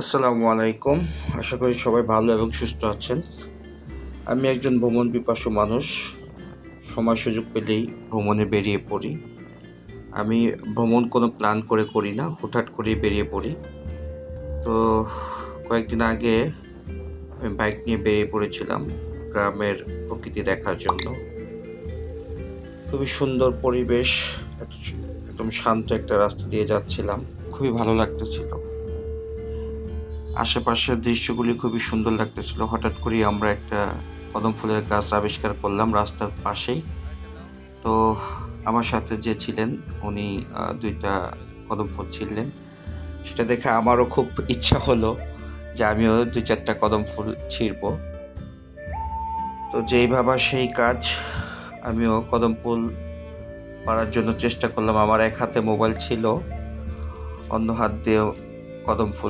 আসসালামু আলাইকুম। আশা করি সবাই ভালো এবং সুস্থ আছেন। আমি একজন ভ্রমণ পিপাসু মানুষ। সময় সুযোগ পেলেই ভ্রমণে বেরিয়ে পড়ি। আমি ভ্রমণ কোনো প্ল্যান করে করি না, হুটহাট করেই বেরিয়ে পড়ি। তো কয়েকদিন আগে আমি বাইক নিয়ে বেরিয়ে পড়েছিলাম গ্রামের প্রকৃতি দেখার জন্য। খুবই সুন্দর পরিবেশ, একদম শান্ত একটা রাস্তা দিয়ে যাচ্ছিলাম। খুবই ভালো লাগতেছিল। আশেপাশের দৃশ্যগুলি খুবই সুন্দর লাগতেছিল। হঠাৎ করেই আমরা একটা কদম ফুলের গাছ আবিষ্কার করলাম রাস্তার পাশেই। তো আমার সাথে যে ছিলেন, উনি দুইটা কদম ফুল ছিললেন সেটা দেখে আমারও খুব ইচ্ছা হলো যে আমিও দুই চারটা কদম ফুল ছিঁড়ব। তো যেই ভাবা সেই কাজ আমিও কদম ফুল পাড়ার জন্য চেষ্টা করলাম। আমার এক হাতে মোবাইল ছিল, অন্য হাত দিয়ে কদম ফুল